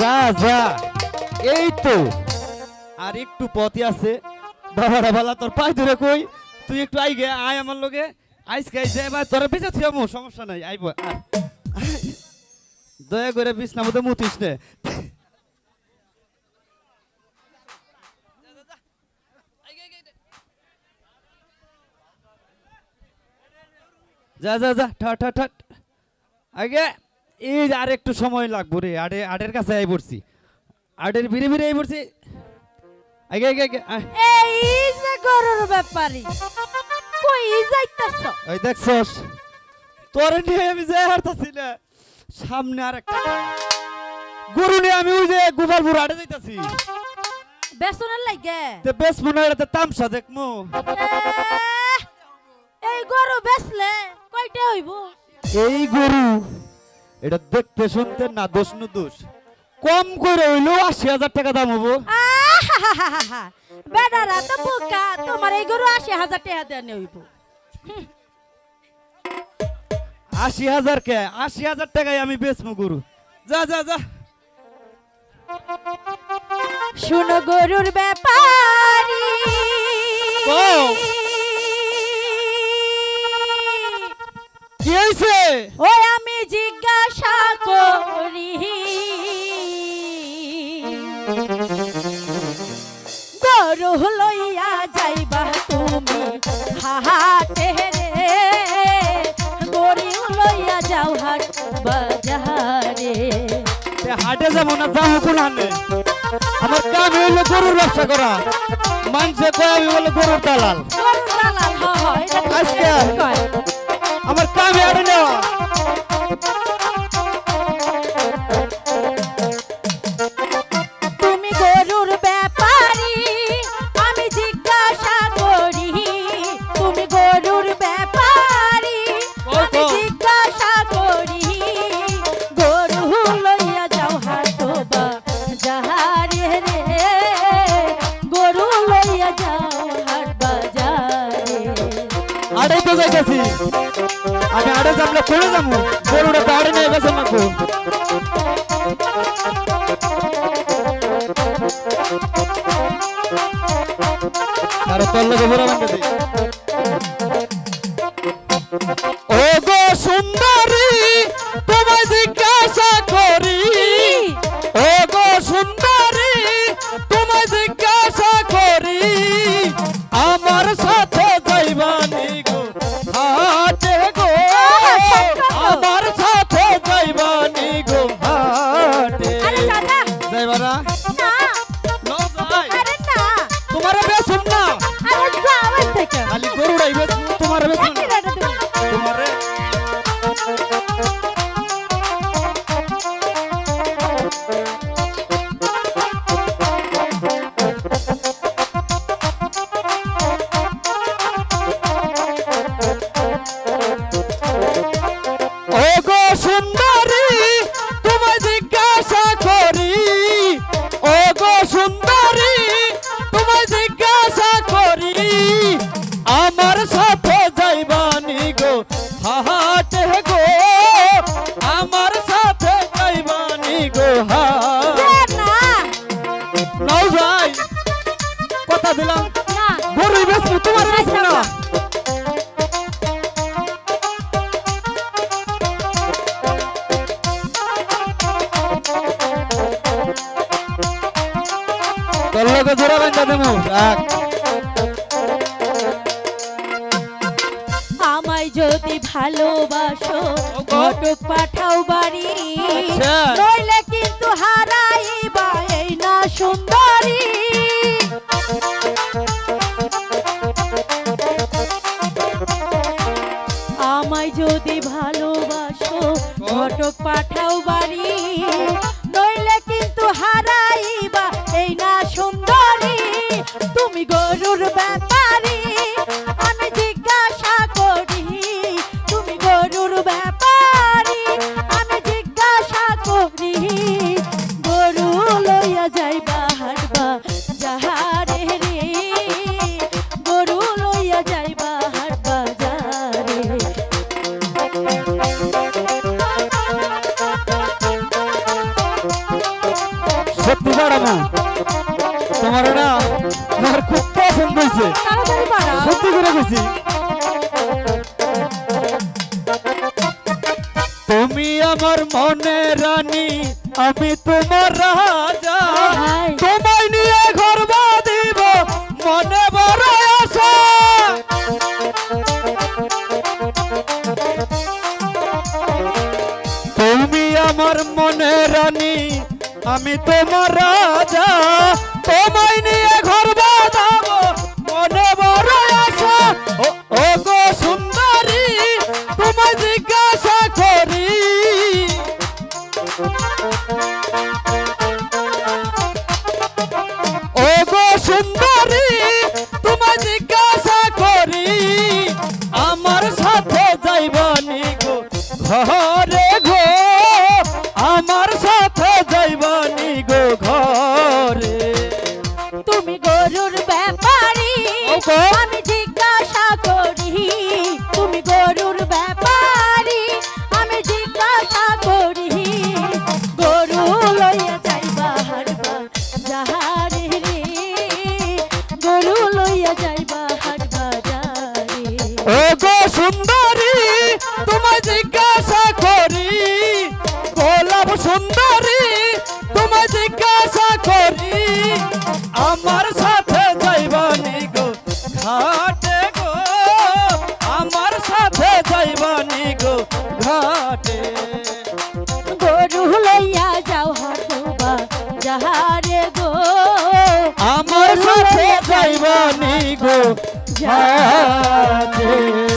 যা যা। এই তো। আর একটু পথই আছে। বাবারা বালা, তোর পাই ধরে কই? তুই একটু আই গে, আয় আমার লগে। আইস খাই যে এবার তোর বেঁচে থিয়ামো সমস্যা নাই, আইব। দয়া করে বিছনা মধ্যে মুতিস নে। যা যা যা, ঠা ঠা ঠা। আগে। এই আর একটু সময় লাগবো রে আড়ে আড়ের কাছে আই পড়ছি। আড়ের ভিড়ে ভিড়ে আই পড়ছি। আগে আগে আগে। এই যে গরুর ব্যাপারী কই যাইতাছ? ওই দেখছস তোর নিয়ে আমি যাই হারতাছি না সামনে আর একটা গরু নিয়ে আমি ওই যে গোপালপুর আড়ে যাইতাছি। বেসনের লাগে তে বেশ মনে হয় তামসা দেখমু। এই গরু বেচলে কয়টা হইব? এই গরু এটা দেখতে শুনতে না দোষ নু দোষ। কম করে হইল আশি হাজার টাকা দাম হব। বেডারা তো বোকা তোমার এই গরু আশি হাজার টাকা দেওয়া হইব। আশি হাজার কে? আশি হাজার টাকায় আমি বেচমু গরু। যা যা যা। শুনো গরুর ব্যাপারী। ও। কি হয়েছে ওই গরু লইয়া যাইবা তুমি। হাটে রে গরু লইয়া যাও হাট বাজারে। হাটে যাব না যাব কোন আমার কাম হইল গরুর ব্যবসা করা। মানুষে কয় আমি বলে গরুর দালাল হয়। আজকে? আমার কাম হাটে নেওয়া। আড়ে যাবলে করে যাব। গরুটা আড়ে নিয়ে গেছে নাকো আরে তোর লগে বড় বান্ধে I'm দিলাম। না। গরু তোমার বেশ না। তোর জোড়া বান্ধা দেবো। রাখ আমায় যদি ভালোবাসো। ঘটক পাঠাও বাড়ি। আচ্ছা। নইলে কিন্তু হারাইবা বাড়াও সত্যি করে গেছি। তুমি আমার মনে রানী আমি তোমার রাজা। তোমায় নিয়ে ঘর বাঁধিব মনে বড় আশা। তুমি আমার মনে রানী আমি তোমার রাজা। তোমায় নিয়ে ঘর বাঁধাবো তুমি গরুর ব্যাপারী। আমি জিজ্ঞাসা করি তুমি গরুর ব্যাপারী আমি জিজ্ঞাসা করি গরু লইয়া যাইবা হারবা যাহারে রে গরু লইয়া যাইবা হারবা যারে ও গো সুন্দরী তোমায় জিজ্ঞাসা করি গোলাপ সুন্দরী তোমায় জিজ্ঞাসা সাথে